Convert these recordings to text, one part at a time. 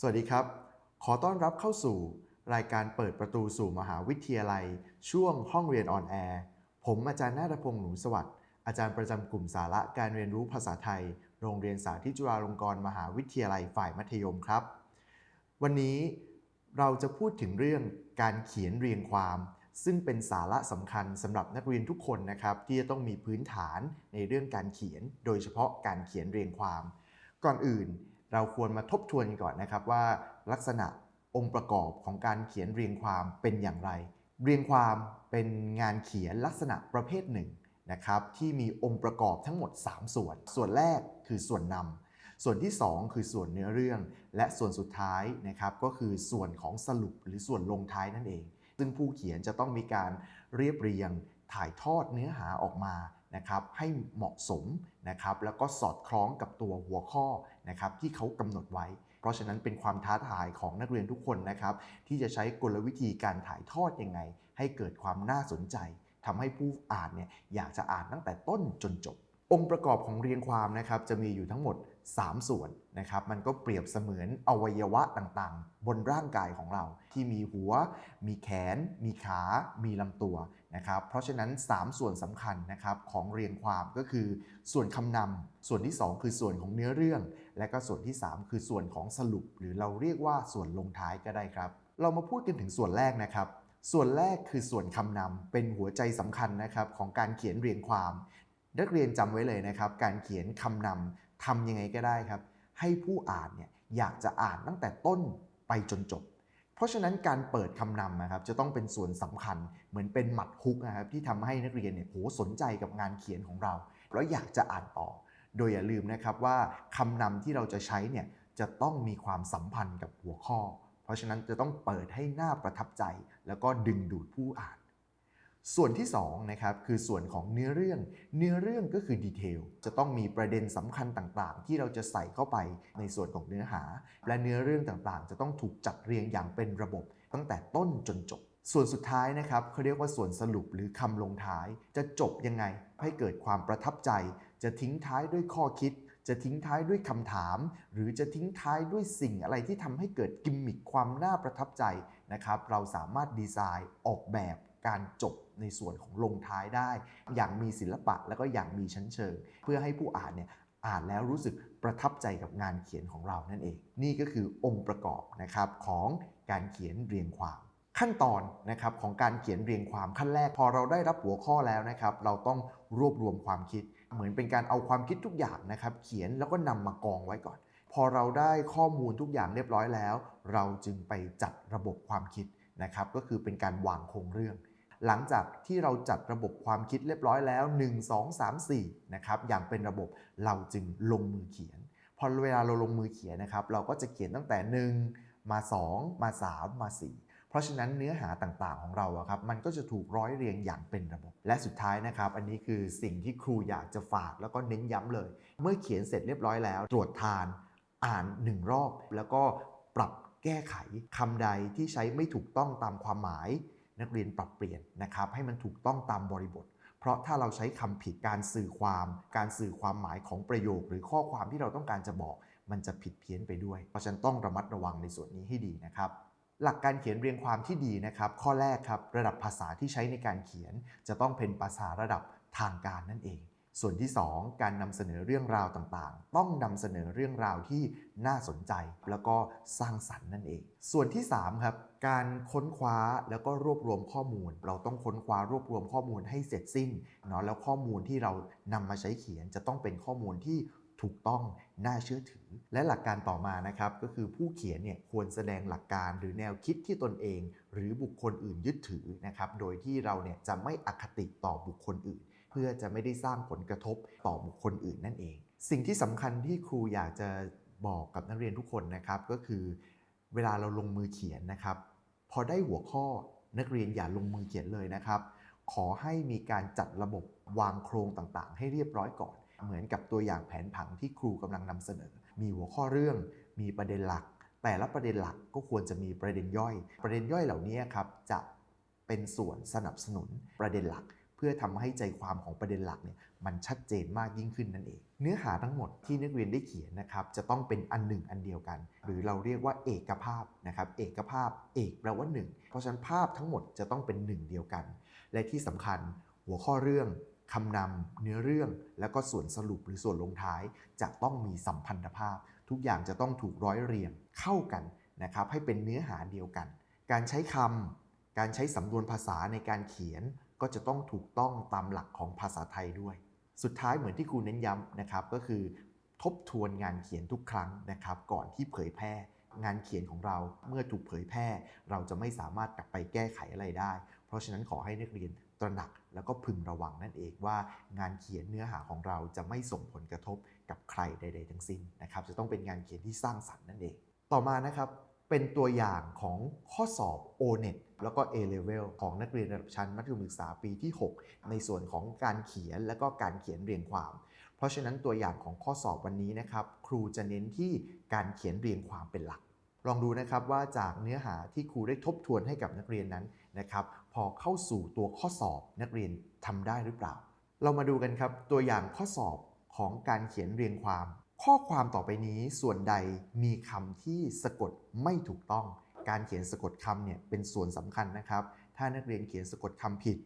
สวัสดีครับ ขอต้อนรับเข้าสู่รายการเปิดประตูสู่มหาวิทยาลัย ช่วงห้องเรียนออนแอร์ ผมอาจารย์นาฏพงษ์หนูสวัสดิ์ อาจารย์ประจำกลุ่มสาระการเรียนรู้ภาษาไทย โรงเรียนสาธิตจุฬาลงกรณ์มหาวิทยาลัยฝ่ายมัธยมครับ วันนี้เราจะพูดถึงเรื่องการเขียนเรียงความ ซึ่งเป็นสาระสำคัญสำหรับนักเรียนทุกคนนะครับ ที่จะต้องมีพื้นฐานในเรื่องการเขียน โดยเฉพาะการเขียนเรียงความ ก่อนอื่น เราควรมาทบทวนก่อนนะครับว่าลักษณะองค์ประกอบของการเขียนเรียงความเป็นอย่างไร เรียงความเป็นงานเขียนลักษณะประเภทหนึ่งนะครับที่มีองค์ประกอบทั้งหมด 3 ส่วน ส่วนแรกคือส่วนนำส่วนที่ 2 คือส่วนเนื้อเรื่อง และส่วนสุดท้ายนะครับก็คือส่วนของสรุปหรือส่วนลงท้ายนั่นเอง ซึ่งผู้เขียนจะต้องมีการเรียบเรียงถ่ายทอดเนื้อหาออกมานะครับให้เหมาะสมนะครับแล้วก็สอดคล้องกับตัวหัวข้อ นะครับที่เขากำหนดไว้ เพราะฉะนั้นเป็นความท้าทายของนักเรียนทุกคนนะครับที่จะใช้กลวิธีการถ่ายทอดยังไง ให้เกิดความน่าสนใจทำให้ผู้อ่านเนี่ยอยากจะอ่านตั้งแต่ต้นจนจบ องค์ประกอบของเรียงความนะครับจะมีอยู่ทั้งหมด 3 ส่วนนะครับมันก็เปรียบเสมือนอวัยวะต่างๆ บนร่างกายของเรา ที่มีหัว มีแขน มีขา มีลำตัวนะครับเพราะฉะนั้น 3 ส่วนสำคัญนะครับของเรียงความก็คือส่วนคำนำส่วนที่ 2 คือส่วนของเนื้อเรื่อง และก็ส่วนที่ 3 คือส่วนของสรุป หรือเราเรียกว่าส่วนลงท้ายก็ได้ครับ เรามาพูดกันถึงส่วนแรกนะครับส่วนแรกคือส่วนคำนำเป็นหัวใจสำคัญนะครับของการเขียนเรียงความ นักเรียนจำไว้เลยนะครับ การเขียนคำนำ ทำยังไงก็ได้ครับ ให้ผู้อ่านเนี่ยอยากจะอ่านตั้งแต่ต้นไปจนจบ เพราะฉะนั้นการเปิดคำนำนะครับจะต้องเป็นส่วนสำคัญเหมือนเป็นหมัดฮุกนะครับที่ทำให้นักเรียนเนี่ยโหสนใจกับงานเขียนของเรา แล้วอยากจะอ่านต่อ โดยอย่าลืมนะครับว่าคำนำที่เราจะใช้เนี่ยจะต้องมีความสัมพันธ์กับหัวข้อ เพราะฉะนั้นจะต้องเปิดให้หน้าประทับใจ แล้วก็ดึงดูดผู้อ่าน ส่วนที่2นะครับคือส่วนของเนื้อเรื่อง เนื้อเรื่องก็คือดีเทลจะต้องมีประเด็นสำคัญต่างๆ ที่เราจะใส่เข้าไปในส่วนของเนื้อหา และเนื้อเรื่องต่างๆ จะต้องถูกจัดเรียงอย่างเป็นระบบ ตั้งแต่ต้นจนจบ ส่วนสุดท้ายนะครับเขาเรียกว่าส่วนสรุปหรือคำลงท้าย จะจบยังไงให้เกิดความประทับใจ จะทิ้งท้ายด้วยข้อคิด จะทิ้งท้ายด้วยคำถาม หรือจะทิ้งท้ายด้วยสิ่งอะไรที่ทำให้เกิดกิมมิคความน่าประทับใจนะครับเราสามารถดีไซน์ออกแบบการจบ ในส่วนของลงท้ายได้ อย่างมีศิลปะแล้วก็อย่างมีชั้นเชิง เพื่อให้ผู้อ่านเนี่ยอ่านแล้วรู้สึกประทับใจกับงานเขียนของเรานั่นเอง นี่ก็คือองค์ประกอบนะครับของการเขียนเรียงความ ขั้นตอนนะครับของการเขียนเรียงความขั้นแรกพอเราได้รับหัวข้อแล้วนะครับ เราต้องรวบรวมความคิด เหมือนเป็นการเอาความคิดทุกอย่างนะครับ เขียนแล้วก็นำมากองไว้ก่อน พอเราได้ข้อมูลทุกอย่างเรียบร้อยแล้ว เราจึงไปจัดระบบความคิดนะครับ ก็คือเป็นการวางโครงเรื่อง หลังจากที่เราจัดระบบความคิดเรียบร้อยแล้ว 1 2 3 4นะครับอย่างเป็นระบบเราจึงลงมือเขียน พอเวลาเราลงมือเขียนนะครับ เราก็จะเขียนตั้งแต่ 1 มา 2 มา 3 มา4เพราะฉะนั้นเนื้อหาต่างๆของเราอะครับมันก็จะถูกร้อยเรียงอย่างเป็นระบบ และสุดท้ายนะครับอันนี้คือสิ่งที่ครูอยากจะฝากแล้วก็เน้นย้ำเลย เมื่อเขียนเสร็จเรียบร้อยแล้ว ตรวจทาน อ่านหนึ่งรอบ แล้วก็ปรับแก้ไขคำใดที่ใช้ไม่ถูกต้องตามความหมาย นักเรียนปรับเปลี่ยนนะครับให้มันถูกต้องตามบริบท เพราะถ้าเราใช้คำผิดการสื่อความ การสื่อความหมายของประโยค หรือข้อความที่เราต้องการจะบอก มันจะผิดเพี้ยนไปด้วย เพราะฉะนั้นต้องระมัดระวังในส่วนนี้ให้ดีนะครับหลักการเขียนเรียงความที่ดีนะครับ ข้อแรกครับ ระดับภาษาที่ใช้ในการเขียน จะต้องเป็นภาษาระดับทางการนั่นเอง ส่วนที่ 2 การนำเสนอเรื่องราวต่างๆ ต้องนำเสนอเรื่องราวที่น่าสนใจแล้วก็สร้างสรรค์นั่นเอง ส่วนที่3ครับการค้นคว้าแล้วก็รวบรวมข้อมูล เราต้องค้นคว้ารวบรวมข้อมูลให้เสร็จสิ้นเนาะแล้วข้อมูลที่เรานำมาใช้เขียนจะต้องเป็นข้อมูลที่ถูกต้องน่าเชื่อถือ และหลักการต่อมานะครับก็คือผู้เขียนเนี่ยควรแสดงหลักการหรือแนวคิดที่ตนเอง หรือบุคคลอื่นยึดถือนะครับโดยที่เราเนี่ยจะไม่อคติต่อบุคคลอื่น เพื่อจะไม่ได้สร้างผลกระทบต่อบุคคลอื่นนั่นเอง สิ่งที่สำคัญที่ครูอยากจะบอกกับนักเรียนทุกคนนะครับก็คือ เวลาเราลงมือเขียนนะครับ พอได้หัวข้อนักเรียนอย่าลงมือเขียนเลยนะครับ ขอให้มีการจัดระบบวางโครงต่างๆ ให้เรียบร้อยก่อน เหมือนกับตัวอย่างแผนผังที่ครูกำลังนำเสนอ มีหัวข้อเรื่อง มีประเด็นหลัก แต่ละประเด็นหลักก็ควรจะมีประเด็นย่อย ประเด็นย่อยเหล่านี้ครับจะเป็นส่วนสนับสนุนประเด็นหลัก เพื่อทำให้ใจความของประเด็นหลักเนี่ยมันชัดเจนมากยิ่งขึ้นนั่นเอง เนื้อหาทั้งหมดที่นักเรียนได้เขียนนะครับจะต้องเป็นอันหนึ่งอันเดียวกัน หรือเราเรียกว่าเอกภาพนะครับเอกภาพเอกแปลว่าหนึ่งเพราะฉะนั้นภาพทั้งหมดจะต้องเป็นหนึ่งเดียวกัน และที่สำคัญหัวข้อเรื่องคำนำเนื้อเรื่อง แล้วก็ส่วนสรุปหรือส่วนลงท้าย จะต้องมีสัมพันธภาพ ทุกอย่างจะต้องถูกร้อยเรียงเข้ากันนะครับให้เป็นเนื้อหาเดียวกัน การใช้คำการใช้สำนวนภาษาในการเขียน ก็จะต้องถูกต้องตามหลักของภาษาไทยด้วย สุดท้ายเหมือนที่ครูเน้นย้ำนะครับ ก็คือทบทวนงานเขียนทุกครั้งนะครับ ก่อนที่เผยแพร่งานเขียนของเราเมื่อถูกเผยแพร่ เราจะไม่สามารถกลับไปแก้ไขอะไรได้ เพราะฉะนั้นขอให้นักเรียนตระหนักแล้วก็พึงระวังนั่นเองว่างานเขียนเนื้อหาของเราจะไม่ส่งผลกระทบกับใครใด ๆ ทั้งสิ้นนะครับ จะต้องเป็นงานเขียนที่สร้างสรรค์นั่นเอง ต่อมานะครับ เป็นตัวอย่างของข้อสอบ O-NET แล้วก็ A-Level ของนักเรียนระดับชั้นมัธยมศึกษาปีที่ 6 ในส่วนของการเขียนและก็การเขียนเรียงความ เพราะฉะนั้นตัวอย่างของข้อสอบวันนี้นะครับ ครูจะเน้นที่การเขียนเรียงความเป็นหลัก ลองดูนะครับว่าจากเนื้อหาที่ครูได้ทบทวนให้กับนักเรียนนั้นนะครับ พอเข้าสู่ตัวข้อสอบนักเรียนทำได้หรือเปล่า เรามาดูกันครับตัวอย่างข้อสอบของการเขียนเรียงความ ข้อความต่อไปนี้ส่วนใดมีคำที่สะกดไม่ถูกต้อง การเขียนสะกดคำเนี่ยเป็นส่วนสำคัญนะครับ ถ้านักเรียนเขียนสะกดคำผิด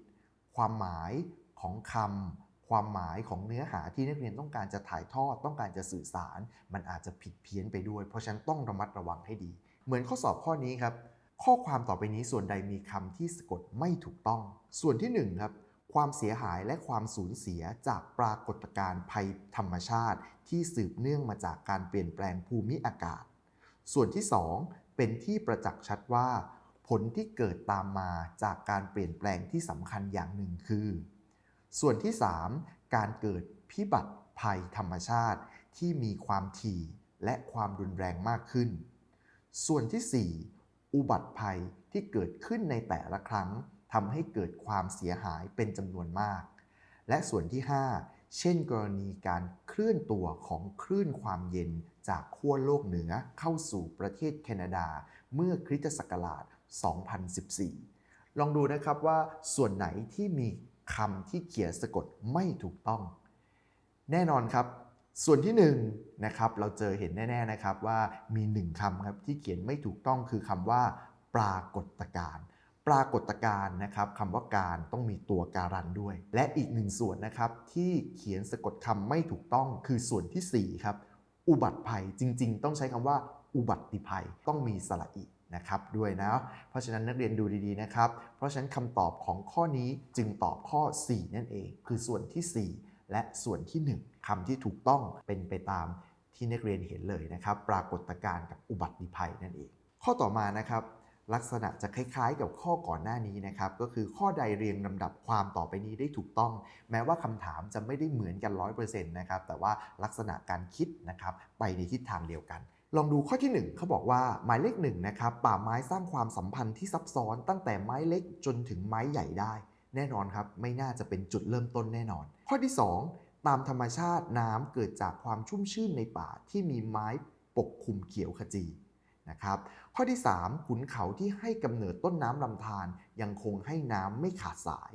ความหมายของคำความหมายของเนื้อหาที่นักเรียนต้องการจะถ่ายทอด ต้องการจะสื่อสาร มันอาจจะผิดเพี้ยนไปด้วย เพราะฉะนั้นต้องระมัดระวังให้ดี เหมือนข้อสอบข้อนี้ครับ ข้อความต่อไปนี้ส่วนใดมีคำที่สะกดไม่ถูกต้อง ส่วนที่หนึ่งครับ ความเสียหายและความสูญเสียจากปรากฏการณ์ภัยธรรมชาติ ที่สืบเนื่องมาจากการเปลี่ยนแปลงภูมิอากาศ ส่วนที่ 2 เป็นที่ประจักษ์ชัดว่า ผลที่เกิดตามมาจากการเปลี่ยนแปลงที่สำคัญอย่างหนึ่งคือ ส่วนที่ 3 การเกิดพิบัติภัยธรรมชาติที่มีความถี่และความรุนแรงมากขึ้น ส่วนที่ 4 อุบัติภัยที่เกิดขึ้นในแต่ละครั้ง ทำให้เกิดความเสียหายเป็นจำนวนมาก และส่วนที่ 5 เช่นกรณีการเคลื่อนตัวของคลื่นความเย็นจากขั้วโลกเหนือเข้าสู่ประเทศแคนาดา เมื่อคริสตศักราช 2014 ลองดูนะครับว่าส่วนไหนที่มีคำที่เขียนสะกดไม่ถูกต้อง แน่นอนครับ ส่วนที่1นงนะครับเราเจอเห็นแน่ ๆนะครับว่ามีหนึ่งคำครับที่เขียนไม่ถูกต้องคือคำว่า ปรากฏการณ์ ปรากฏการณ์นะครับคำว่าการต้องมีตัวการันด้วย และอีกหนึ่งส่วนนะครับที่เขียนสะกดคำไม่ถูกต้องคือส่วนที่4ครับอุบัติภัยจริง ๆ ต้องใช้คำว่า อุบัติภัยต้องมีสระอีนะครับด้วยนะ เพราะฉะนั้นนักเรียนดูดีๆนะครับ เพราะฉะนั้นคำตอบของข้อนี้จึงตอบข้อ 4 นั่นเอง คือส่วนที่ 4 และส่วนที่ 1คำที่ถูกต้องเป็นไปตามที่นักเรียนเห็นเลยนะครับ ปรากฏการณ์กับอุบัติภัยนั่นเอง ข้อต่อมานะครับ ลักษณะจะคล้ายๆ กับข้อก่อนหน้านี้นะครับ ก็คือข้อใดเรียงลำดับความต่อไปนี้ได้ถูกต้อง แม้ว่าคำถามจะไม่ได้เหมือนกัน 100%นะครับ แต่ว่าลักษณะการคิดนะครับไปในทิศทางเดียวกัน ลองดูข้อที่ 1เขาบอกว่าหมายเลขหนึ่งนะครับป่าไม้สร้างความสัมพันธ์ที่ซับซ้อน ตั้งแต่ไม้เล็กจนถึงไม้ใหญ่ได้ แน่นอนครับ ไม่น่าจะเป็นจุดเริ่มต้นแน่นอน ข้อที่ 2 ตามธรรมชาติน้ำเกิดจากความชุ่มชื่นในป่าที่มีไม้ปกคลุมเขียวขจี นะครับ ข้อที่ 3 ขุนเขาที่ให้กำเนิดต้นน้ำลำธารยังคงให้น้ำไม่ขาดสาย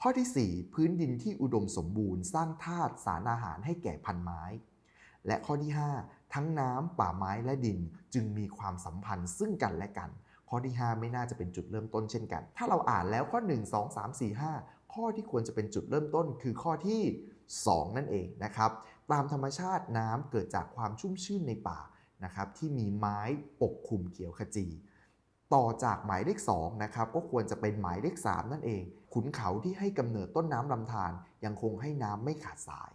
ข้อที่ 4 พื้นดินที่อุดมสมบูรณ์สร้างธาตุสารอาหารให้แก่พันไม้ และข้อที่ 5 ทั้งน้ำป่าไม้และดินจึงมีความสัมพันธ์ซึ่งกันและกัน ข้อที่ 5 ไม่น่าจะเป็นจุดเริ่มต้นเช่นกัน ถ้าเราอ่านแล้วข้อ 1 2 3 4 5 ข้อที่ควรจะเป็นจุดเริ่มต้น คือข้อที่ 2 นั่นเองนะครับ ตามธรรมชาติน้ำเกิดจากความชุ่มชื่นในป่า นะครับที่มีไม้ปกคลุมเขียวขจี ต่อจากหมายเลข2นะครับก็ควรจะเป็นหมายเลข 3 นั่นเอง ขุนเขาที่ให้กำเนิดต้นน้ำลำธารยังคงให้น้ำไม่ขาดสาย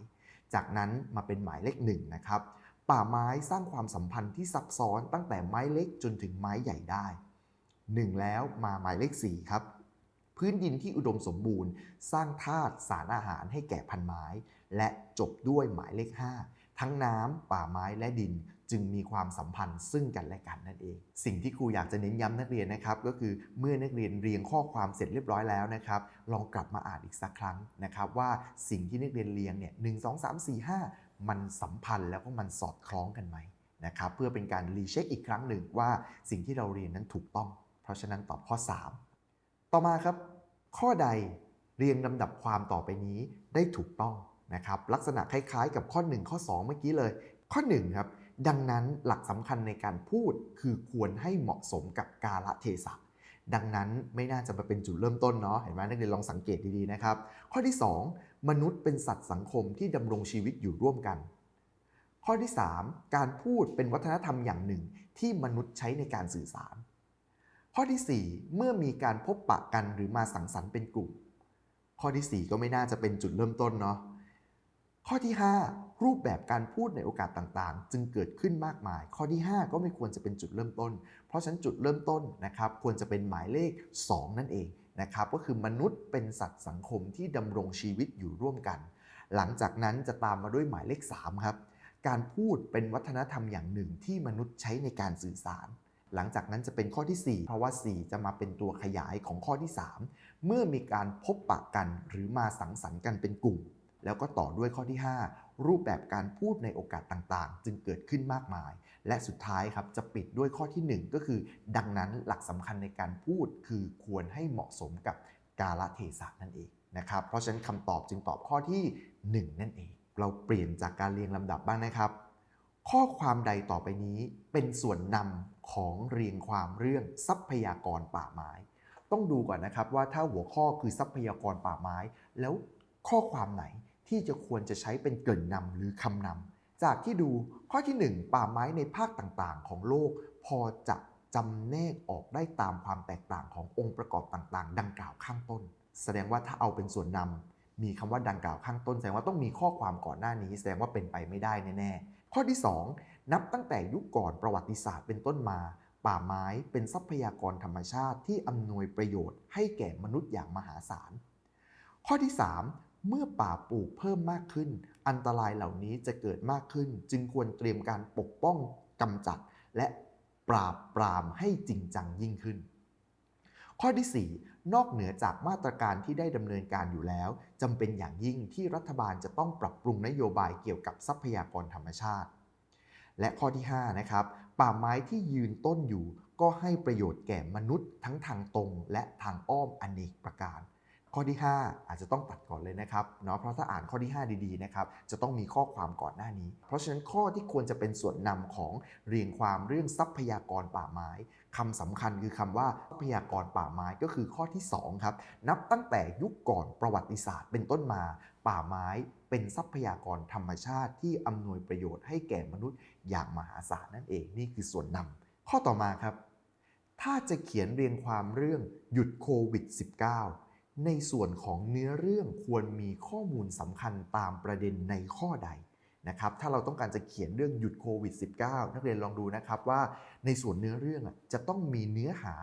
จากนั้นมาเป็นหมายเลข1นะครับป่าไม้สร้างความสัมพันธ์ที่ซับซ้อนตั้งแต่ไม้เล็กจนถึงไม้ใหญ่ได้ 1 แล้วมาหมายเลข4ครับพื้นดินที่อุดมสมบูรณ์ สร้างธาตุสารอาหารให้แก่พันไม้ และจบด้วยหมายเลข 5 ทั้งน้ำป่าไม้และดิน จึงมีความสัมพันธ์ซึ่งกันและกันนั่นเอง สิ่งที่ครูอยากจะเน้นย้ำนักเรียนนะครับก็คือเมื่อนักเรียนเรียงข้อความเสร็จเรียบร้อยแล้วนะครับลองกลับมาอ่านอีกสักครั้งนะครับว่าสิ่งที่นักเรียนเรียงเนี่ยหนึ่งสองสามสี่ห้ามันสัมพันธ์แล้วก็มันสอดคล้องกันไหมนะครับเพื่อเป็นการรีเช็คอีกครั้งหนึ่งว่าสิ่งที่เราเรียนนั้นถูกต้อง เพราะฉะนั้นตอบข้อ 3 ต่อมาครับ ข้อใดเรียงลำดับความต่อไปนี้ได้ถูกต้องนะครับลักษณะคล้ายๆ กับข้อ 1 ข้อ 2 เมื่อกี้เลย ข้อ1ครับ ดังนั้นหลักสำคัญในการพูดคือควรให้เหมาะสมกับกาลเทศะดังนั้นไม่น่าจะมาเป็นจุดเริ่มต้นเนาะเห็นไหมนักเรียนลองสังเกตดีๆนะครับ ข้อที่ 2 มนุษย์เป็นสัตว์สังคมที่ดำรงชีวิตอยู่ร่วมกัน ข้อที่ 3 การพูดเป็นวัฒนธรรมอย่างหนึ่งที่มนุษย์ใช้ในการสื่อสาร ข้อทีสี่4 เมื่อมีการพบปะกันหรือมาสังสรรค์เป็นกลุ่ม ข้อทีสี่4 ก็ไม่น่าจะเป็นจุดเริ่มต้นเนาะข้อที่ 5 รูปแบบการพูดในโอกาสต่างๆ จึงเกิดขึ้นมากมาย ข้อที่ 5 ก็ไม่ควรจะเป็นจุดเริ่มต้น เพราะฉะนั้นจุดเริ่มต้นนะครับควรจะเป็นหมายเลข 2 นั่นเองนะครับก็คือมนุษย์เป็นสัตว์สังคมที่ดำรงชีวิตอยู่ร่วมกัน หลังจากนั้นจะตามมาด้วยหมายเลข 3 ครับ การพูดเป็นวัฒนธรรมอย่างหนึ่งที่มนุษย์ใช้ในการสื่อสาร หลังจากนั้นจะเป็นข้อที่ 4 เพราะว่า 4 จะมาเป็นตัวขยายของข้อที่ 3 เมื่อมีการพบปะกันหรือมาสังสรรค์กันเป็นกลุ่ม แล้วก็ต่อด้วยข้อที่ 5 รูปแบบการพูดในโอกาสต่างๆ จึงเกิดขึ้นมากมาย และสุดท้ายครับจะปิดด้วยข้อที่ 1 ก็คือ ดังนั้นหลักสำคัญในการพูดคือควรให้เหมาะสมกับกาลเทศะนั่นเองนะครับเพราะฉะนั้นคำตอบจึงตอบข้อที่ 1 นั่นเอง เราเปลี่ยนจากการเรียงลำดับบ้างนะครับ ข้อความใดต่อไปนี้เป็นส่วนนำของเรียงความเรื่องทรัพยากรป่าไม้ ต้องดูก่อนนะครับว่าถ้าหัวข้อคือทรัพยากรป่าไม้ แล้วข้อความไหน ที่จะควรจะใช้เป็นเกริ่นนำหรือคำนำจากที่ดูข้อที่ 1 ป่าไม้ในภาคต่างๆ ของโลก พอจะจำแนกออกได้ตามความแตกต่างขององค์ประกอบต่างๆ ดังกล่าวข้างต้น แสดงว่าถ้าเอาเป็นส่วนนำมีคำว่าดังกล่าวข้างต้น แสดงว่าต้องมีข้อความก่อนหน้านี้ แสดงว่าเป็นไปไม่ได้แน่ๆข้อที่ 2 นับตั้งแต่ยุคก่อนประวัติศาสตร์เป็นต้นมาป่าไม้เป็นทรัพยากรธรรมชาติที่อำนวยประโยชน์ให้แก่มนุษย์อย่างมหาศาล ข้อที่ 3 เมื่อป่าปลูกเพิ่มมากขึ้น อันตรายเหล่านี้จะเกิดมากขึ้น จึงควรเตรียมการปกป้องกำจัด และปราบปรามให้จริงจังยิ่งขึ้น ข้อที่ 4 นอกเหนือจากมาตรการที่ได้ดำเนินการอยู่แล้วจำเป็นอย่างยิ่งที่รัฐบาลจะต้องปรับปรุงนโยบายเกี่ยวกับทรัพยากรธรรมชาติ และข้อที่ 5 นะครับ ป่าไม้ที่ยืนต้นอยู่ ก็ให้ประโยชน์แก่มนุษย์ทั้งทางตรงและทางอ้อมอเนกประการ ข้อที่ 5 อาจจะต้องตัดก่อนเลยนะครับเนาะเพราะถ้าอ่านข้อที่ 5 ดีๆนะครับจะต้องมีข้อความก่อนหน้านี้ เพราะฉะนั้นข้อที่ควรจะเป็นส่วนนำของเรียงความเรื่องทรัพยากรป่าไม้คำสำคัญคือคำว่าทรัพยากรป่าไม้ก็คือข้อที่2ครับนับตั้งแต่ยุคก่อนประวัติศาสตร์เป็นต้นมา ป่าไม้เป็นทรัพยากรธรรมชาติที่อำนวยประโยชน์ให้แก่มนุษย์อย่างมหาศาลนั่นเองนี่คือส่วนนำข้อต่อมาครับ ถ้าจะเขียนเรียงความเรื่องหยุดโควิด -19 ในส่วนของเนื้อเรื่องควรมีข้อมูลสำคัญตามประเด็นในข้อใดนะครับ ถ้าเราต้องการจะเขียนเรื่องหยุดโควิด -19 นักเรียนลองดูนะครับว่าในส่วนเนื้อเรื่องจะต้องมีเนื้อหา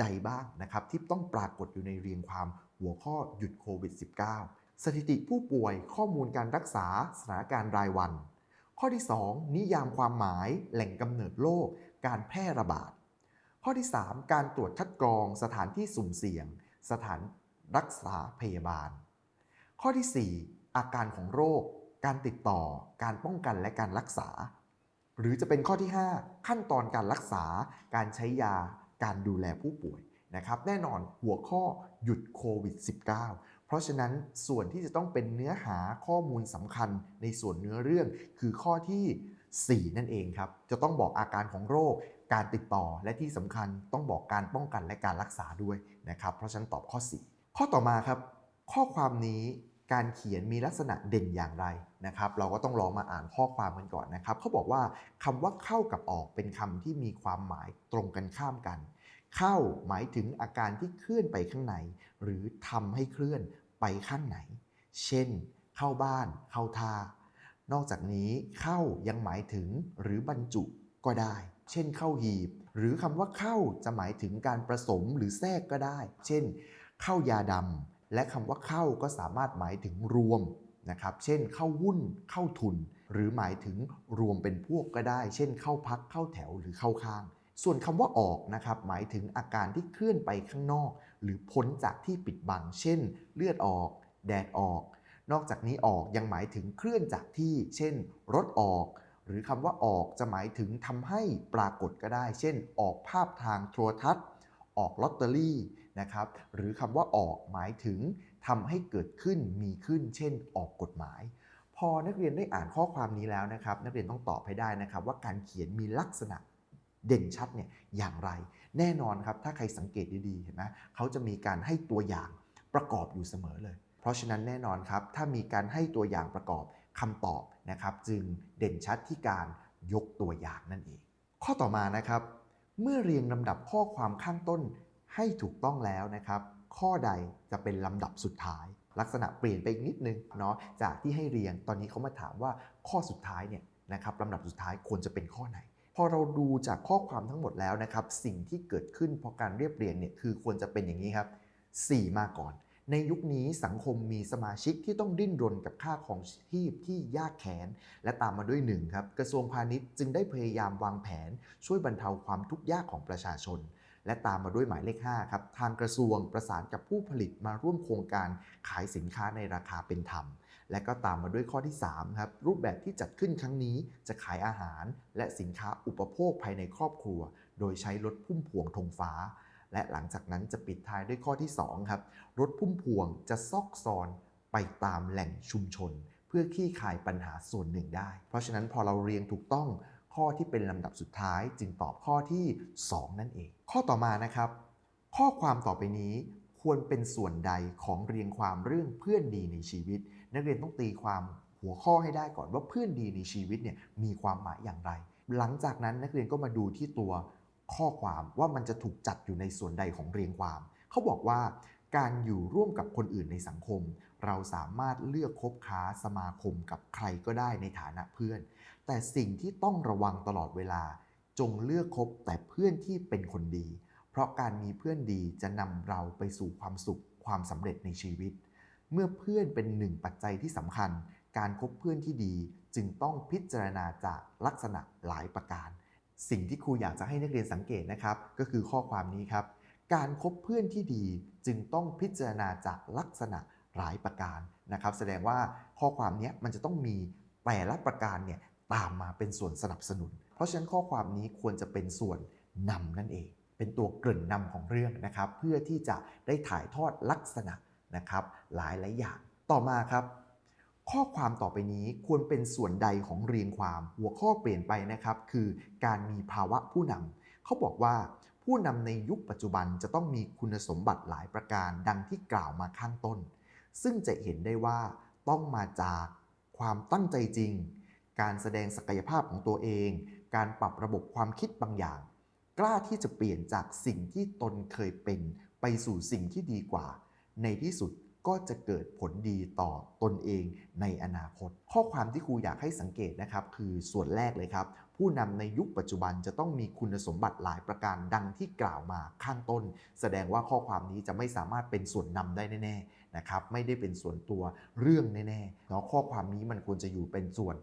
ใดบ้างนะครับที่ต้องปรากฏอยู่ในเรียงความหัวข้อหยุดโควิด -19 สถิติผู้ป่วยข้อมูลการรักษาสถานการณ์รายวัน ข้อที่ 2 นิยามความหมายแหล่งกำเนิดโรคการแพร่ระบาด ข้อที่ 3 การตรวจคัดกรองสถานที่สุ่มเสี่ยง สถาน รักษาพยาบาล ข้อที่ 4 อาการของโรค การติดต่อ การป้องกันและการรักษา หรือจะเป็นข้อที่ 5 ขั้นตอนการรักษา การใช้ยา การดูแลผู้ป่วยนะครับ แน่นอนหัวข้อหยุดโควิด -19 เพราะฉะนั้นส่วนที่จะต้องเป็นเนื้อหาข้อมูลสำคัญในส่วนเนื้อเรื่อง คือข้อที่ 4 นั่นเองครับ จะต้องบอกอาการของโรค การติดต่อและที่สำคัญต้องบอกการป้องกันและการรักษาด้วยนะครับ เพราะฉะนั้นตอบข้อ 4 ข้อต่อมาครับ ข้อความนี้การเขียนมีลักษณะเด่นอย่างไรนะครับ เราก็ต้องลองมาอ่านข้อความกันก่อนนะครับเขาบอกว่าคำว่าเข้ากับออกเป็นคำที่มีความหมายตรงกันข้ามกัน เข้าหมายถึงอาการที่เคลื่อนไปข้างใน หรือทำให้เคลื่อนไปข้างไหน เช่น เข้าบ้าน เข้าท่า นอกจากนี้เข้ายังหมายถึงหรือบรรจุก็ได้ เช่น เข้าหีบ หรือคำว่าเข้าจะหมายถึงการผสมหรือแทรกก็ได้ เช่น ข้ายาดำและคำว่าเข้าก็สามารถหมายถึงรวมนะครับเช่นเข้าหุ้นเข้าทุน หรือหมายถึงรวมเป็นพวกก็ได้ เช่น เข้าพักเข้าแถวหรือเข้าข้าง ส่วนคำว่าออกนะครับหมายถึงอาการที่เคลื่อนไปข้างนอก หรือพ้นจากที่ปิดบัง เช่น เลือดออก แดดออก นอกจากนี้ออกยังหมายถึงเคลื่อนจากที่ เช่น รถออก หรือคำว่าออกจะหมายถึงทำให้ปรากฏก็ได้ เช่น ออกภาพทางโทรทัศน์ ออกลอตเตอรี่ นะครับ หรือคำว่าออกหมายถึงทำให้เกิดขึ้นมีขึ้น เช่น ออกกฎหมาย พอนักเรียนได้อ่านข้อความนี้แล้วนะครับ นักเรียนต้องตอบให้ได้นะครับ ว่าการเขียนมีลักษณะเด่นชัดเนี่ยอย่างไร แน่นอนครับถ้าใครสังเกตดีๆเห็นไหมเขาจะมีการให้ตัวอย่างประกอบอยู่เสมอเลย เพราะฉะนั้นแน่นอนครับ ถ้ามีการให้ตัวอย่างประกอบคำตอบนะครับ จึงเด่นชัดที่การยกตัวอย่างนั่นเอง ข้อต่อมานะครับ เมื่อเรียงลำดับข้อความข้างต้น ให้ถูกต้องแล้วนะครับ ข้อใดจะเป็นลำดับสุดท้าย ลักษณะเปลี่ยนไปอีกนิดนึงเนาะจากที่ให้เรียงตอนนี้เขามาถามว่าข้อสุดท้ายเนี่ยนะครับลำดับสุดท้ายควรจะเป็นข้อไหน พอเราดูจากข้อความทั้งหมดแล้วนะครับ สิ่งที่เกิดขึ้นพอการเรียบเรียงเนี่ยคือควรจะเป็นอย่างนี้ครับ 4 มาก่อน ในยุคนี้สังคมมีสมาชิกที่ต้องดิ้นรนกับค่าของชีพที่ยากแค้นและตามมาด้วยหนึ่งครับกระทรวงพาณิชย์จึงได้พยายามวางแผน ช่วยบรรเทาความทุกข์ยากของประชาชน และตามมาด้วยหมายเลข5ครับทางกระทรวงประสานกับผู้ผลิตมาร่วมโครงการขายสินค้าในราคาเป็นธรรม และก็ตามมาด้วยข้อที่3ครับรูปแบบที่จัดขึ้นครั้งนี้จะขายอาหาร และสินค้าอุปโภคภายในครอบครัว โดยใช้รถพุ่มพวงธงฟ้า และหลังจากนั้นจะปิดท้ายด้วยข้อที่2ครับรถพุ่มพวงจะซอกซอนไปตามแหล่งชุมชน เพื่อขี้คายปัญหาส่วนหนึ่งได้ เพราะฉะนั้นพอเราเรียงถูกต้อง ข้อที่เป็นลำดับสุดท้าย จึงตอบข้อที่ 2 นั่นเอง ข้อต่อมานะครับ ข้อความต่อไปนี้ควรเป็นส่วนใดของเรียงความเรื่องเพื่อนดีในชีวิต นักเรียนต้องตีความหัวข้อให้ได้ก่อนว่าเพื่อนดีในชีวิตเนี่ยมีความหมายอย่างไร หลังจากนั้นนักเรียนก็มาดูที่ตัวข้อความว่ามันจะถูกจัดอยู่ในส่วนใดของเรียงความ เขาบอกว่าการอยู่ร่วมกับคนอื่นในสังคม เราสามารถเลือกคบค้าสมาคมกับใครก็ได้ในฐานะเพื่อน แต่สิ่งที่ต้องระวังตลอดเวลา จงเลือกคบแต่เพื่อนที่เป็นคนดี เพราะการมีเพื่อนดีจะนำเราไปสู่ความสุขความสำเร็จในชีวิต เมื่อเพื่อนเป็นหนึ่งปัจจัยที่สำคัญ การคบเพื่อนที่ดีจึงต้องพิจารณาจากลักษณะหลายประการ สิ่งที่ครูอยากจะให้นักเรียนสังเกตนะครับ ก็คือข้อความนี้ครับ การคบเพื่อนที่ดีจึงต้องพิจารณาจากลักษณะหลายประการนะครับ แสดงว่าข้อความนี้มันจะต้องมีแต่ละประการเนี่ย ตามมาเป็นส่วนสนับสนุน เพราะฉะนั้นข้อความนี้ควรจะเป็นส่วนนำนั่นเอง เป็นตัวเกริ่นนำของเรื่องนะครับ เพื่อที่จะได้ถ่ายทอดลักษณะนะครับหลายหลายอย่าง ต่อมาครับ ข้อความต่อไปนี้ควรเป็นส่วนใดของเรียงความ หัวข้อเปลี่ยนไปนะครับ คือการมีภาวะผู้นำเขาบอกว่าผู้นำในยุคปัจจุบันจะต้องมีคุณสมบัติหลายประการดังที่กล่าวมาข้างต้น ซึ่งจะเห็นได้ว่าต้องมาจากความตั้งใจจริง การแสดงศักยภาพของตัวเอง การปรับระบบความคิดบางอย่าง กล้าที่จะเปลี่ยนจากสิ่งที่ตนเคยเป็นไปสู่สิ่งที่ดีกว่า ในที่สุดก็จะเกิดผลดีต่อตนเองในอนาคต ข้อความที่ครูอยากให้สังเกตนะครับ คือส่วนแรกเลยครับ ผู้นำในยุคปัจจุบันจะต้องมีคุณสมบัติหลายประการดังที่กล่าวมาข้างต้น แสดงว่าข้อความนี้จะไม่สามารถเป็นส่วนนำได้แน่ๆนะครับไม่ได้เป็นส่วนตัวเรื่องแน่ๆเนาะข้อความนี้มันควรจะอยู่เป็นส่วน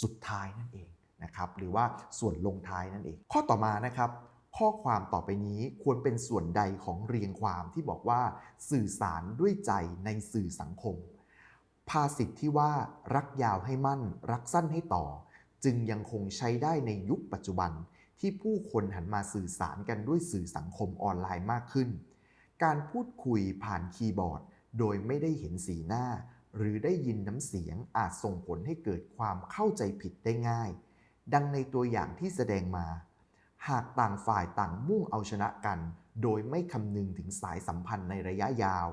สุดท้ายนั่นเองนะครับหรือว่าส่วนลงท้ายนั่นเอง ข้อต่อมานะครับ ข้อความต่อไปนี้ควรเป็นส่วนใดของเรียงความที่บอกว่า สื่อสารด้วยใจในสื่อสังคม ภาษิตที่ว่ารักยาวให้มั่น รักสั้นให้ต่อ จึงยังคงใช้ได้ในยุคปัจจุบันที่ผู้คนหันมาสื่อสารกันด้วยสื่อสังคมออนไลน์มากขึ้น การพูดคุยผ่านคีย์บอร์ด โดยไม่ได้เห็นสีหน้า หรือได้ยินน้ำเสียงอาจส่งผลให้เกิดความเข้าใจผิดได้ง่าย ดังในตัวอย่างที่แสดงมา หากต่างฝ่ายต่างมุ่งเอาชนะกัน โดยไม่คำนึงถึงสายสัมพันธ์ในระยะยาว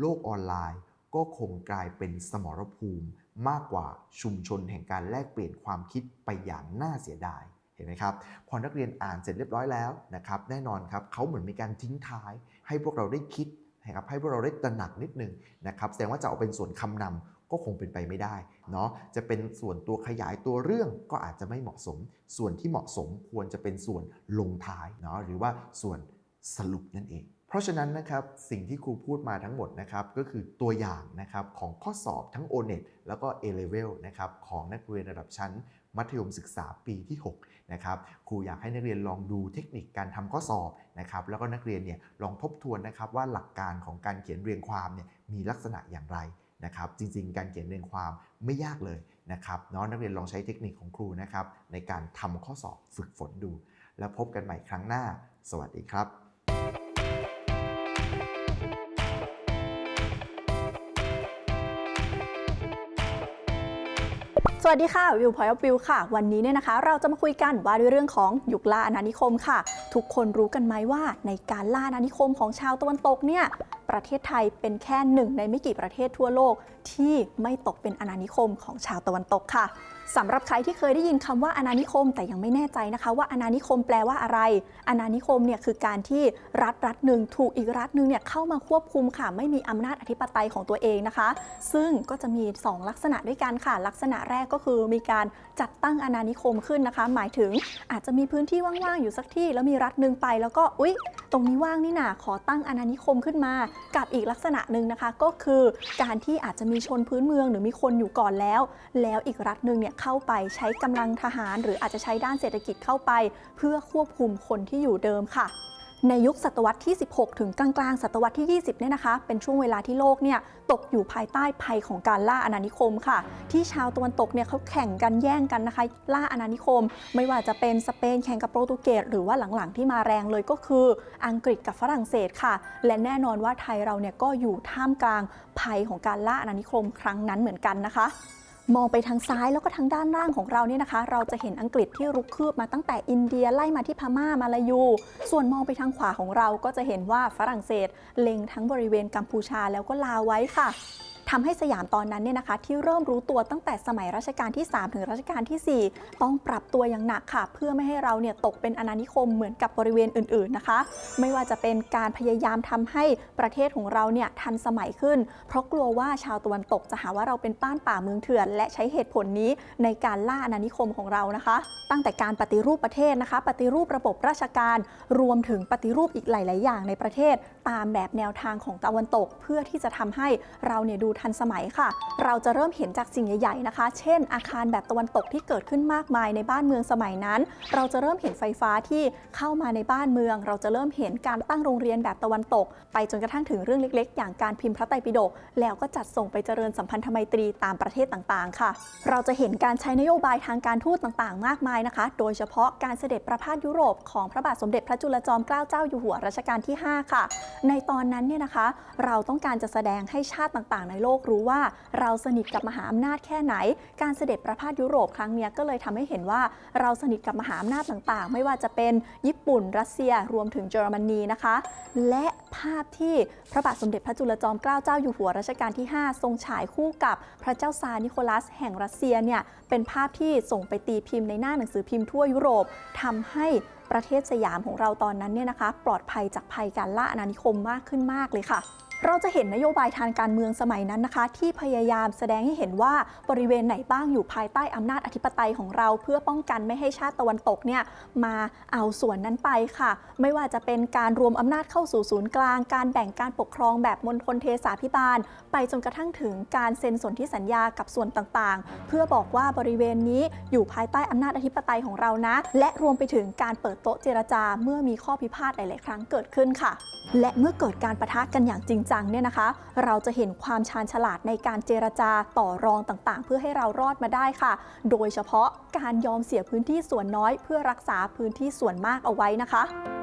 โลกออนไลน์ก็คงกลายเป็นสมรภูมิมากกว่าชุมชนแห่งการแลกเปลี่ยนความคิดไปอย่างน่าเสียดาย เห็นไหมครับ พอนักเรียนอ่านเสร็จเรียบร้อยแล้วนะครับ แน่นอนครับเขาเหมือนมีการทิ้งท้าย ให้พวกเราได้คิด นะครับให้พวกเราได้ตระหนักนิดนึงนะครับแสดงว่าจะเอาเป็นส่วนคำนำก็คงเป็นไปไม่ได้เนาะจะเป็นส่วนตัวขยายตัวเรื่องก็อาจจะไม่เหมาะสม ส่วนที่เหมาะสมควรจะเป็นส่วนลงท้ายเนาะหรือว่าส่วนสรุปนั่นเอง เพราะฉะนั้นนะครับสิ่งที่ครูพูดมาทั้งหมดนะครับก็คือตัวอย่างนะครับของข้อสอบทั้ง O-NET แล้วก็ A-Level นะครับของนักเรียนระดับชั้น มัธยมศึกษาปีที่6นะครับครูอยากให้นักเรียนลองดูเทคนิคการทำข้อสอบนะครับแล้วก็นักเรียนเนี่ยลองทบทวนนะครับว่าหลักการของการเขียนเรียงความเนี่ยมีลักษณะอย่างไรนะครับจริง ๆ การเขียนเรียงความไม่ยากเลยนะครับเนาะนักเรียนลองใช้เทคนิคของครูนะครับในการทำข้อสอบฝึกฝนดู แล้วพบกันใหม่ครั้งหน้า สวัสดีครับ สวัสดีค่ะวิวพอยต์วิวค่ะ วันนี้เนี่ยนะคะ เราจะมาคุยกันว่าด้วยเรื่องของยุคล่าอาณานิคมค่ะ ทุกคนรู้กันไหมว่าในการล่าอาณานิคมของชาวตะวันตกเนี่ยประเทศไทยเป็นแค่หนึ่งในไม่กี่ประเทศทั่วโลก ที่ไม่ตกเป็นอาณานิคมของชาวตะวันตกค่ะ สำหรับใครที่เคยได้ยินคำว่าอาณานิคม แต่ยังไม่แน่ใจนะคะว่าอาณานิคมแปลว่าอะไรอาณานิคมเนี่ยคือการที่รัฐรัฐหนึ่งถูกอีกรัฐหนึ่งเนี่ยเข้ามาควบคุมค่ะ ไม่มีอำนาจอธิปไตยของตัวเองนะคะ ซึ่งก็จะมี 2 ลักษณะด้วยกันค่ะ ลักษณะแรกก็คือมีการจัดตั้งอาณานิคมขึ้นนะคะ หมายถึงอาจจะมีพื้นที่ว่างๆอยู่สักที่ แล้วมีรัฐหนึ่งไป แล้วก็อุ๊ย ตรงนี้ว่างนี่นาขอตั้งอาณานิคมขึ้นมา กับอีกลักษณะหนึ่งนะคะ ก็คือการที่อาจจะมีชนพื้นเมือง หรือมีคนอยู่ก่อนแล้ว แล้วอีกรัฐหนึ่งเนี่ยเข้าไปใช้กำลังทหาร หรืออาจจะใช้ด้านเศรษฐกิจเข้าไป เพื่อควบคุมคนที่อยู่เดิมค่ะในยุคศตวรรษที่ 16 ถึงกลางๆ ศตวรรษที่ 20 เนี่ยนะคะ เป็นช่วงเวลาที่โลกเนี่ยตกอยู่ภายใต้ภัยของการล่าอาณานิคมค่ะ ที่ชาวตะวันตกเนี่ยเขาแข่งกันแย่งกันนะคะ ล่าอาณานิคม ไม่ว่าจะเป็นสเปนแข่งกับโปรตุเกสหรือว่าหลังๆ ที่มาแรงเลยก็คืออังกฤษกับฝรั่งเศสค่ะ และแน่นอนว่าไทยเราเนี่ยก็อยู่ท่ามกลางภัยของการล่าอาณานิคมครั้งนั้นเหมือนกันนะคะ มองไปทางซ้ายแล้วก็ทางด้านล่างของเราเนี่ยนะคะ เราจะเห็นอังกฤษที่รุกคืบมาตั้งแต่อินเดียไล่มาที่พม่ามาลายู ส่วนมองไปทางขวาของเราก็จะเห็นว่าฝรั่งเศสเล็งทั้งบริเวณกัมพูชาแล้วก็ลาวไว้ค่ะ ทำให้สยามตอนนั้นเนี่ยนะคะ ที่เริ่มรู้ตัวตั้งแต่สมัยรัชกาลที่ 3 ถึงรัชกาลทีสี่4 ต้องปรับตัวอย่างหนักค่ะ เพื่อไม่ให้เราเนี่ยตกเป็นอาณานิคมเหมือนกับบริเวณอื่นๆนะคะ ไม่ว่าจะเป็นการพยายามทำให้ประเทศของเราเนี่ยทันสมัยขึ้น เพราะกลัวว่าชาวตะวันตกจะหาว่าเราเป็นป้านป่าเมืองเถื่อน และใช้เหตุผลนี้ในการล่าอาณานิคมของเรานะคะ ตั้งแต่การปฏิรูปประเทศนะคะ ปฏิรูประบบราชการรวมถึงปฏิรูปอีกหลาย ๆ อย่างในประเทศ ตามแบบแนวทางของตะวันตก เพื่อที่จะทำให้เราเนี่ยดูทันสมัยค่ะ เราจะเริ่มเห็นจากสิ่งใหญ่ๆนะคะ เช่น อาคารแบบตะวันตกที่เกิดขึ้นมากมายในบ้านเมืองสมัยนั้น เราจะเริ่มเห็นไฟฟ้าที่เข้ามาในบ้านเมือง เราจะเริ่มเห็นการตั้งโรงเรียนแบบตะวันตก ไปจนกระทั่งถึงเรื่องเล็ก ๆ อย่างการพิมพ์พระไตรปิฎกแล้วก็จัดส่งไปเจริญสัมพันธไมตรีตามประเทศต่างๆ ค่ะ เราจะเห็นการใช้นโยบายทางการทูตต่างๆ มากมายนะคะ โดยเฉพาะการเสด็จประพาสยุโรปของพระบาทสมเด็จพระจุลจอมเกล้าเจ้าอยู่หัวรัชกาลที่ 5 ค่ะ ในตอนนั้นเนี่ยนะคะ เราต้องการจะแสดงให้ชาติต่างๆ ในโลกรู้ว่าเราสนิทกับมหาอำนาจแค่ไหน การเสด็จประพาสยุโรปครั้งนี้ก็เลยทำให้เห็นว่าเราสนิทกับมหาอำนาจต่างๆ ไม่ว่าจะเป็นญี่ปุ่น รัสเซียรวมถึงเยอรมนีนะคะ และภาพที่พระบาทสมเด็จพระจุลจอมเกล้าเจ้าอยู่หัวรัชกาลที่ 5 ทรงฉายคู่กับพระเจ้าซาร์นิโคลัส แห่งรัสเซียเนี่ยเป็นภาพที่ส่งไปตีพิมพ์ในหน้าหนังสือพิมพ์ทั่วยุโรปทำให้ประเทศสยามของเราตอนนั้นเนี่ยนะคะ ปลอดภัยจากภัยการล่าอาณานิคมมากขึ้นมากเลยค่ะ เราจะเห็นนโยบายทางการเมืองสมัยนั้นนะคะ ที่พยายามแสดงให้เห็นว่าบริเวณไหนบ้างอยู่ภายใต้อำนาจอธิปไตยของเรา เพื่อป้องกันไม่ให้ชาติตะวันตกเนี่ยมาเอาส่วนนั้นไปค่ะ ไม่ว่าจะเป็นการรวมอำนาจเข้าสู่ศูนย์กลาง การแบ่งการปกครองแบบมณฑลเทศาพิบาล ไปจนกระทั่งถึงการเซ็นสนธิสัญญากับส่วนต่างๆ เพื่อบอกว่าบริเวณนี้อยู่ภายใต้อำนาจอธิปไตยของเรานะ และรวมไปถึงการเปิดโต๊ะเจรจาเมื่อมีข้อพิพาทหลาย ๆ ครั้งเกิดขึ้นค่ะ และเมื่อเกิดการประทะกันอย่างจริงจังเนี่ยนะคะ เราจะเห็นความชาญฉลาดในการเจรจาต่อรองต่างๆ เพื่อให้เรารอดมาได้ค่ะ โดยเฉพาะการยอมเสียพื้นที่ส่วนน้อย เพื่อรักษาพื้นที่ส่วนมากเอาไว้นะคะ